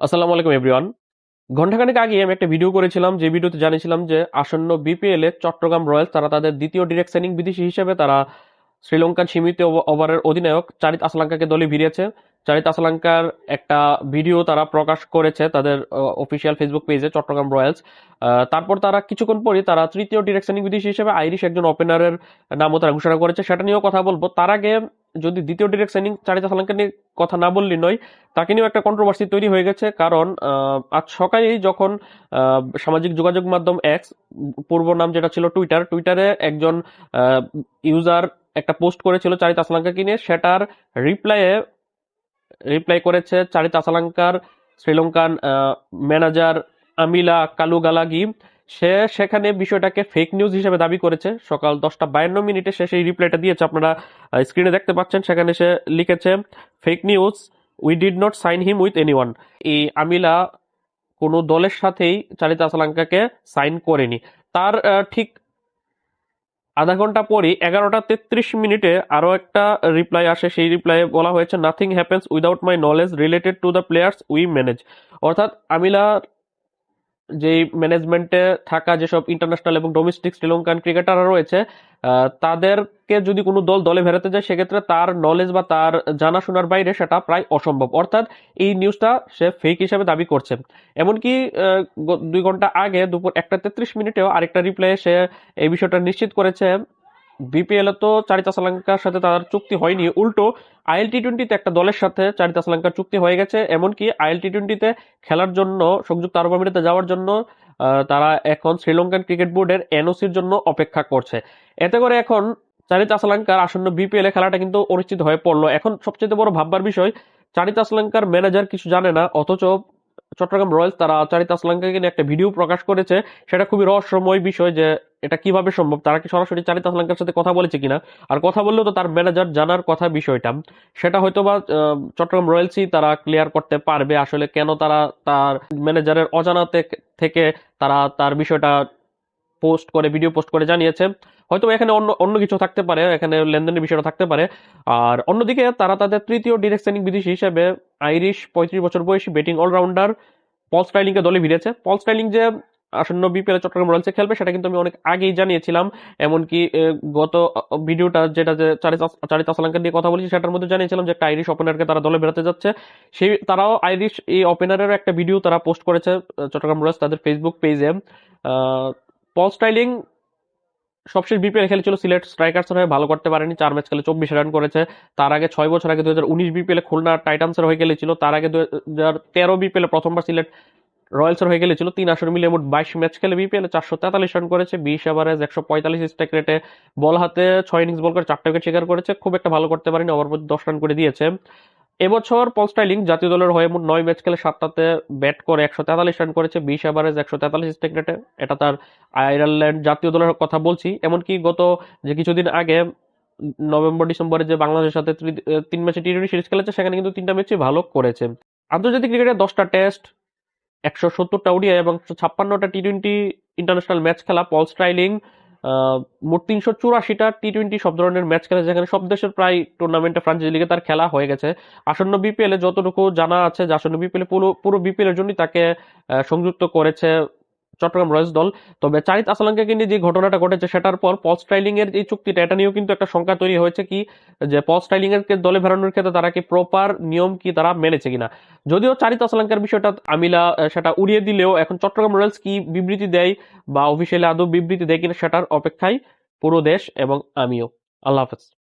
আসসালামু আলাইকুম, এভরিওয়ান। ঘন্টাখানেক আগে আমি একটা ভিডিও করেছিলাম, যে ভিডিওতে জানিয়েছিলাম যে আসন্ন বিপিএল এ চট্টগ্রাম রয়্যালস, তারা তাদের দ্বিতীয় ডিরেক্ট সাইনিং বিদেশি হিসেবে তারা শ্রীলঙ্কার সীমিত ওভ- ওভারের অধিনায়ক চারিত আসলাঙ্কাকে দলে ভিড়িয়েছে। চারিত আসলাঙ্কার একটা ভিডিও তারা প্রকাশ করেছে তাদের অফিসিয়াল ফেসবুক পেজে চট্টগ্রাম রয়্যালস। তারপর তারা কিছুক্ষণ পরই তারা তৃতীয় ডিরেক্ট সাইনিং বিদেশি হিসেবে আইরিশ একজন ওপেনারের নামও তারা ঘোষণা করেছে। সেটা নিয়েও কথা বলব। তার আগে যদি দ্বিতীয় ডিরেক্ট সাইনিং চারিত আসলাঙ্কা নিয়ে কথা না বললি নয়, তাকে নিয়েও একটা কন্ট্রোভার্সি তৈরি হয়ে গেছে। কারণ আজ সকালেই যখন সামাজিক যোগাযোগ মাধ্যম এক্স পূর্ব নাম যেটা ছিল টুইটার টুইটারে একজন ইউজার একটা পোস্ট করেছিল চারিত আসলাঙ্কাকে নিয়ে। সেটার রিপ্লাইয়ে রিপ্লাই করেছে চারিত আসলাঙ্কার শ্রীলঙ্কান ম্যানেজার আমিলা কালুগালাগি। সে সেখানে বিষয়টাকে ফেক নিউজ হিসেবে দাবি করেছে। সকাল দশটা বায়ান্ন মিনিটে সে সেই রিপ্লাইটা দিয়েছে। আপনারা স্ক্রিনে দেখতে পাচ্ছেন, সেখানে সে লিখেছে fake news we did not sign him with any one এই আমিলা কোনো দলের সাথেই চারিত আসলাঙ্কাকে সাইন করেনি। তার ঠিক আধা ঘণ্টা পরই এগারোটা তেত্রিশ মিনিটে আরও একটা রিপ্লাই আসে। সেই রিপ্লাইয়ে বলা হয়েছে nothing happens without my knowledge related to the players we manage অর্থাৎ আমিলা যেই ম্যানেজমেন্টে থাকা যেসব ইন্টারন্যাশনাল এবং ডোমেস্টিক শ্রীলঙ্কান ক্রিকেটাররা রয়েছে তাদেরকে যদি কোনো দল দলে ভেরাতে যায়, সেক্ষেত্রে তার নলেজ বা তার জানাশোনার বাইরে সেটা প্রায় অসম্ভব। অর্থাৎ এই নিউজটা সে ফেক হিসাবে দাবি করছে। এমনকি দুই ঘণ্টা আগে দুপুর একটা তেত্রিশ মিনিটেও আরেকটা রিপ্লাই সে এই বিষয়টা নিশ্চিত করেছে বিপিএল তো চারিতা শ্রীলঙ্কার সাথে তার চুক্তি হয়নি। উল্টো আইএল টি টোয়েন্টিতে একটা দলের সাথে চারিতা শ্রীলঙ্কার চুক্তি হয়ে গেছে, এমনকি আইএল টি টোয়েন্টিতে খেলার জন্য, সংযুক্ত আরব আমিরাতে যাওয়ার জন্য তারা এখন শ্রীলঙ্কান ক্রিকেট বোর্ডের এনওসির জন্য অপেক্ষা করছে। এতে করে এখন চারিতা শ্রীলঙ্কার আসন্ন বিপিএল খেলাটা কিন্তু অনিশ্চিত হয়ে পড়ল। এখন সবচেয়ে বড় ভাববার বিষয় চারিতা শ্রীলঙ্কার ম্যানেজার কিছু জানে না, অথচ চট্টগ্রাম রয়্যালস তারা চারিতা শ্রীলঙ্কাকে নিয়ে একটা ভিডিও প্রকাশ করেছে। সেটা খুবই রহস্যময় বিষয় যে এটা কীভাবে সম্ভব? তারা কি সরাসরি চারিতা শ্রীলঙ্কার সাথে কথা বলেছে কিনা? আর কথা বললেও তো তার ম্যানেজার জানার কথা বিষয়টা। সেটা হয়তো বা চট্টগ্রাম রয়্যালসি তারা ক্লিয়ার করতে পারবে আসলে কেন তারা তার ম্যানেজারের অজানা থেকে- তারা তার বিষয়টা পোস্ট করে ভিডিও পোস্ট করে জানিয়েছে। হয়তো এখানে অন্য অন্য কিছু থাকতে পারে, এখানে লেনদেনের বিষয়টা থাকতে পারে। আর অন্যদিকে তারা তাদের তৃতীয় ডিরেক্ট বিদেশি হিসেবে আইরিশ পঁয়ত্রিশ বছর বয়সী ব্যাটিং অলরাউন্ডার পল স্টাইলিংকে দলে ভিড়েছে। পল স্টাইলিং যে আসন্ন বিপিএল চট্টগ্রাম রয়্যালসে খেলবে, সেটা কিন্তু আমি অনেক আগেই জানিয়েছিলাম। এমনকি গত ভিডিওটা যেটা যে চারিত আসলাঙ্কা নিয়ে কথা বলেছি, সেটার মধ্যে জানিয়েছিলাম যে একটা আইরিশ ওপেনারকে তারা দলে বেরোতে যাচ্ছে। সেই, তারাও আইরিশ এই ওপেনারের একটা ভিডিও তারা পোস্ট করেছে চট্টগ্রাম রয়্যালস তাদের ফেসবুক পেজে পল স্টাইলিং সবশেষ বিপিএল খেলেছিল, সিলেট স্ট্রাইকার্সের হয়ে ভালো করতে পারেনি, চার ম্যাচ খেলে চব্বিশ রান করেছে। তার আগে ছয় বছর আগে দু হাজার উনিশ বিপিএল খুলনা টাইটান্সের হয়ে খেলেছিল, তার আগে দু হাজার তেরো বিপিএল প্রথমবার সিলেট রয়্যালসের হয়ে খেলেছিল তিন আসর মিলে মোট বাইশ ম্যাচ খেলে বিপিএল চারশো তেতাল্লিশ রান করেছে, বিশ ওভারেজ একশো পঁয়তাল্লিশ স্ট্রাইক রেটে বল হাতে ছয় ইনিংস বল করে চারটা উইকেট শিকার করেছে, খুব একটা ভালো করতে পারেনি, ওভার প্রতি দশ রান করে দিয়েছে। এবছর পল স্টাইলিং জাতীয় দলের হয়ে মোট নয় ম্যাচ খেলে সাতটাতে ব্যাট করে একশো তেতাল্লিশ রান করেছে, বিশ ওভারেজ একশো তেতাল্লিশ স্ট্রাইক রেটে। এটা তার আয়ারল্যান্ড জাতীয় দলের কথা বলছি, এমনকি গত যে কিছুদিন আগে নভেম্বর, ডিসেম্বরে যে বাংলাদেশের সাথে তিন ম্যাচে টি টোয়েন্টি সিরিজ খেলেছে, সেখানে কিন্তু তিনটা ম্যাচই ভালো করেছে। আন্তর্জাতিক ক্রিকেটে দশটা টেস্ট একশো সত্তরটা ওডিআই এবং একশো ছাপ্পান্নটা টি টোয়েন্টি ইন্টারন্যাশনাল ম্যাচ খেলা পল স্ট্রাইলিং মোট তিনশো চুরাশিটা টি টোয়েন্টি সব ধরনের ম্যাচ খেলে, যেখানে সব দেশের প্রায় টুর্নামেন্টে ফ্রান্সিস লিগে তার খেলা হয়ে গেছে। আসন্ন বিপিএলে যতটুকু জানা আছে যে আসন্ন বিপিএল পুরো পুরো বিপিএলের জন্যই তাকে সংযুক্ত করেছে চট্টগ্রাম রয়্যালস দল। তবে চারিত আসলাঙ্কাকে নিয়ে যে ঘটনাটা ঘটেছে, সেটার পর পল স্টাইলিং এর এই চুক্তিটা, এটা নিয়েও কিন্তু একটা শঙ্কা তৈরি হয়েছে কি, যে পল স্টাইলিং এর দলে ভেড়ানোর ক্ষেত্রে তারা কি প্রপার নিয়ম কি তারা মেনেছে কিনা। যদিও চারিত আসলাঙ্কার বিষয়টা আমিলা সেটা উড়িয়ে দিলেও এখন চট্টগ্রাম রয়্যালস কি বিবৃতি দেয় বা অফিসিয়ালি আদৌ বিবৃতি দেয় কিনা, সেটার অপেক্ষায় পুরো দেশ এবং আমিও। আল্লাহ হাফেজ।